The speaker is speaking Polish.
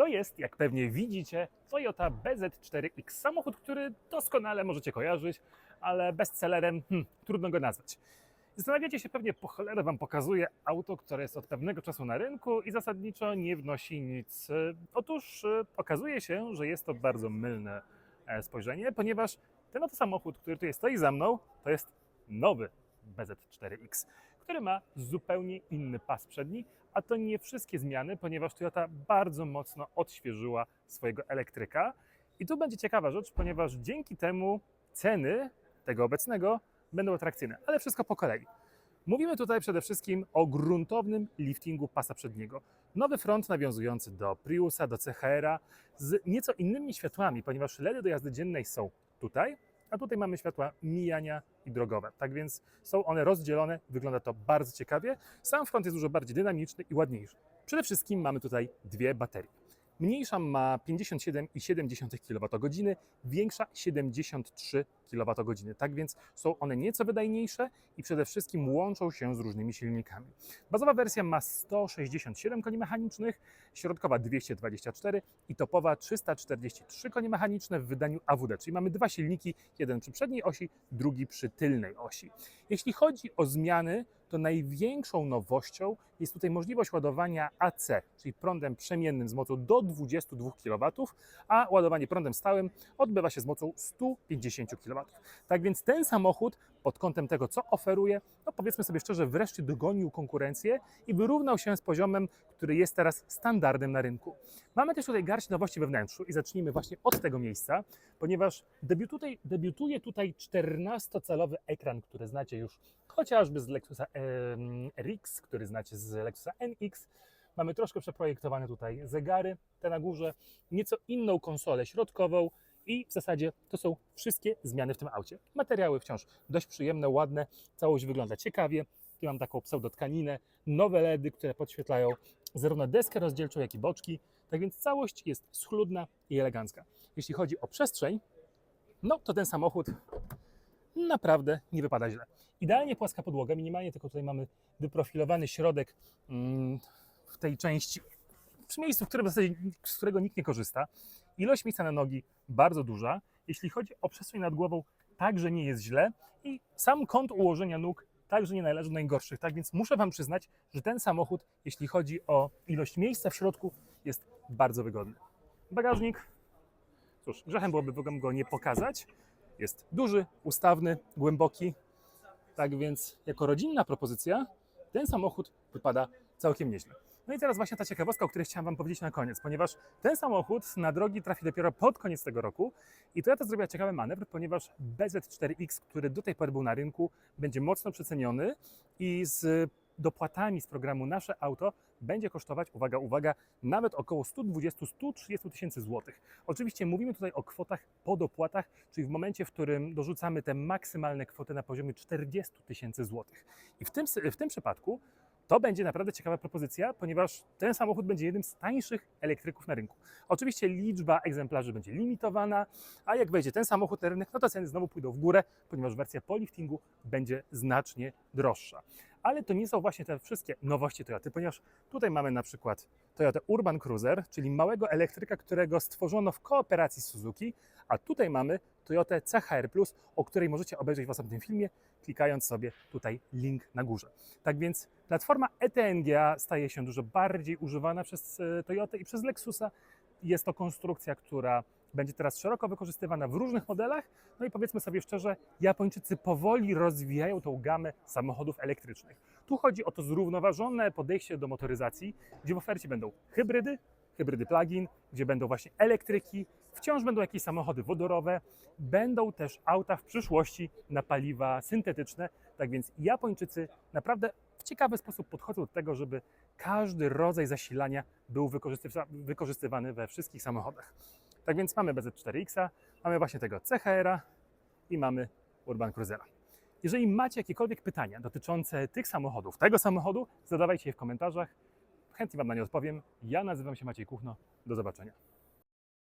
To jest, jak pewnie widzicie, Toyota BZ4X. Samochód, który doskonale możecie kojarzyć, ale bestsellerem hmm, trudno go nazwać. Zastanawiacie się pewnie, po cholerę Wam pokazuje auto, które jest od pewnego czasu na rynku i zasadniczo nie wnosi nic. Otóż e, okazuje się, że jest to bardzo mylne e, spojrzenie, ponieważ ten oto samochód, który tutaj stoi za mną, to jest nowy BZ4X, który ma zupełnie inny pas przedni, a to nie wszystkie zmiany, ponieważ Toyota bardzo mocno odświeżyła swojego elektryka. I tu będzie ciekawa rzecz, ponieważ dzięki temu ceny tego obecnego będą atrakcyjne, ale wszystko po kolei. Mówimy tutaj przede wszystkim o gruntownym liftingu pasa przedniego. Nowy front nawiązujący do Priusa, do CHR-a z nieco innymi światłami, ponieważ LEDy do jazdy dziennej są tutaj, a tutaj mamy światła mijania i drogowe. Tak więc są one rozdzielone, wygląda to bardzo ciekawie. Sam front jest dużo bardziej dynamiczny i ładniejszy. Przede wszystkim mamy tutaj dwie baterie. Mniejsza ma 57,7 kWh, większa 73 kWh. Tak więc są one nieco wydajniejsze i przede wszystkim łączą się z różnymi silnikami. Bazowa wersja ma 167 koni mechanicznych, środkowa 224 i topowa 343 konie mechaniczne w wydaniu AWD, czyli mamy dwa silniki, jeden przy przedniej osi, drugi przy tylnej osi. Jeśli chodzi o zmiany, to największą nowością jest tutaj możliwość ładowania AC, czyli prądem przemiennym z mocą do 22 kW, a ładowanie prądem stałym odbywa się z mocą 150 kW. Tak więc ten samochód pod kątem tego, co oferuje, no powiedzmy sobie szczerze, wreszcie dogonił konkurencję i wyrównał się z poziomem, który jest teraz standardem na rynku. Mamy też tutaj garść nowości we wnętrzu i zacznijmy właśnie od tego miejsca, ponieważ debiutuje, debiutuje tutaj 14-calowy ekran, który znacie już chociażby z Lexusa RX, który znacie z Lexusa NX. Mamy troszkę przeprojektowane tutaj zegary, te na górze, nieco inną konsolę środkową i w zasadzie to są wszystkie zmiany w tym aucie. Materiały wciąż dość przyjemne, ładne, całość wygląda ciekawie. Tu mam taką pseudotkaninę, nowe LEDy, które podświetlają zarówno deskę rozdzielczą, jak i boczki. Tak więc całość jest schludna i elegancka. Jeśli chodzi o przestrzeń, no to ten samochód naprawdę nie wypada źle. Idealnie płaska podłoga, minimalnie tylko tutaj mamy wyprofilowany środek mm, w tej części, w miejscu, w którym w zasadzie, z którego nikt nie korzysta. Ilość miejsca na nogi bardzo duża. Jeśli chodzi o przestrzeń nad głową, także nie jest źle i sam kąt ułożenia nóg także nie należy do najgorszych. Tak więc muszę Wam przyznać, że ten samochód, jeśli chodzi o ilość miejsca w środku, jest bardzo wygodny. Bagażnik, cóż, grzechem byłoby go nie pokazać. Jest duży, ustawny, głęboki. Tak więc, jako rodzinna propozycja, ten samochód wypada całkiem nieźle. No i teraz właśnie ta ciekawostka, o której chciałem Wam powiedzieć na koniec, ponieważ ten samochód na drogi trafi dopiero pod koniec tego roku i Toyota zrobiła ciekawy manewr, ponieważ BZ4X, który do tej pory był na rynku, będzie mocno przeceniony i z dopłatami z programu Nasze Auto będzie kosztować, uwaga, uwaga, nawet około 120-130 tysięcy złotych. Oczywiście mówimy tutaj o kwotach po dopłatach, czyli w momencie, w którym dorzucamy te maksymalne kwoty na poziomie 40 tysięcy złotych. I w tym, w tym przypadku to będzie naprawdę ciekawa propozycja, ponieważ ten samochód będzie jednym z tańszych elektryków na rynku. Oczywiście liczba egzemplarzy będzie limitowana, a jak wejdzie ten samochód na rynek, no to ceny znowu pójdą w górę, ponieważ wersja po liftingu będzie znacznie droższa. Ale to nie są właśnie te wszystkie nowości Toyoty, ponieważ tutaj mamy na przykład Toyota Urban Cruiser, czyli małego elektryka, którego stworzono w kooperacji z Suzuki, a tutaj mamy Toyotę CHR+, o której możecie obejrzeć w osobnym filmie, klikając sobie tutaj link na górze. Tak więc platforma ETNGA staje się dużo bardziej używana przez e, Toyotę i przez Lexusa. Jest to konstrukcja, która będzie teraz szeroko wykorzystywana w różnych modelach. No i powiedzmy sobie szczerze, Japończycy powoli rozwijają tą gamę samochodów elektrycznych. Tu chodzi o to zrównoważone podejście do motoryzacji, gdzie w ofercie będą hybrydy, hybrydy plug-in, gdzie będą właśnie elektryki, wciąż będą jakieś samochody wodorowe, będą też auta w przyszłości na paliwa syntetyczne. Tak więc Japończycy naprawdę w ciekawy sposób podchodzą do tego, żeby każdy rodzaj zasilania był wykorzystywa- wykorzystywany we wszystkich samochodach. Tak więc mamy BZ4X, mamy właśnie tego CHR-a i mamy Urban Cruisera. Jeżeli macie jakiekolwiek pytania dotyczące tych samochodów, tego samochodu, zadawajcie je w komentarzach. Chętnie Wam na nie odpowiem. Ja nazywam się Maciej Kuchno. Do zobaczenia.